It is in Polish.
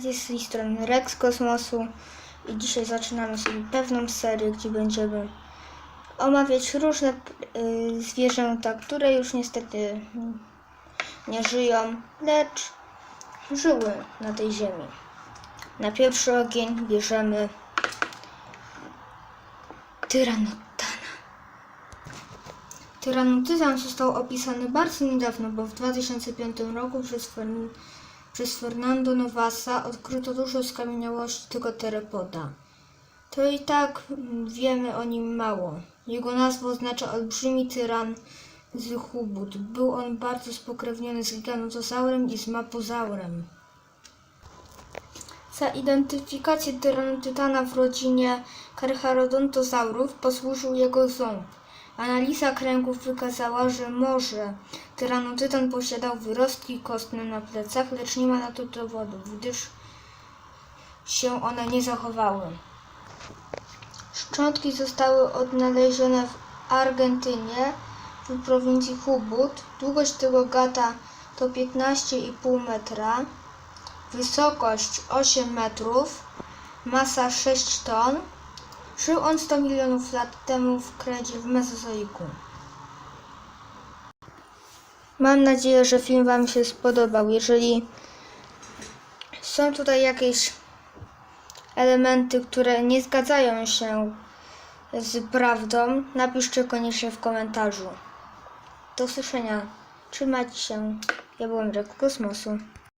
Cześć, z tej strony Rex Kosmosu i dzisiaj zaczynamy sobie pewną serię, gdzie będziemy omawiać różne y, zwierzęta, które już niestety nie żyją, lecz żyły na tej ziemi. Na pierwszy ogień bierzemy Tyranottana. Tyranotyzan został opisany bardzo niedawno, bo w 2005 roku przez, przez Fernando Novasa odkryto dużo skamieniałości tego terepoda. To i tak mm, wiemy o nim mało. Jego nazwa oznacza olbrzymi tyran z Hubud. Był on bardzo spokrewniony z giganotozaurem i z mapozaurem. Za identyfikację tyranotytana w rodzinie Carcharodontosaurów posłużył jego ząb. Analiza kręgów wykazała, że może tyranotytan posiadał wyrostki kostne na plecach, lecz nie ma na to dowodów, gdyż się one nie zachowały. Szczątki zostały odnalezione w Argentynie, w prowincji Chubut. Długość tego gata to 15,5 metra, wysokość 8 metrów, masa 6 ton. Żył on 100 milionów lat temu w kredzie w Mezozoiku. Mam nadzieję, że film Wam się spodobał. Jeżeli są tutaj jakieś elementy, które nie zgadzają się z prawdą, napiszcie koniecznie w komentarzu. Do usłyszenia. Trzymajcie się. Ja byłem Rek Kosmosu.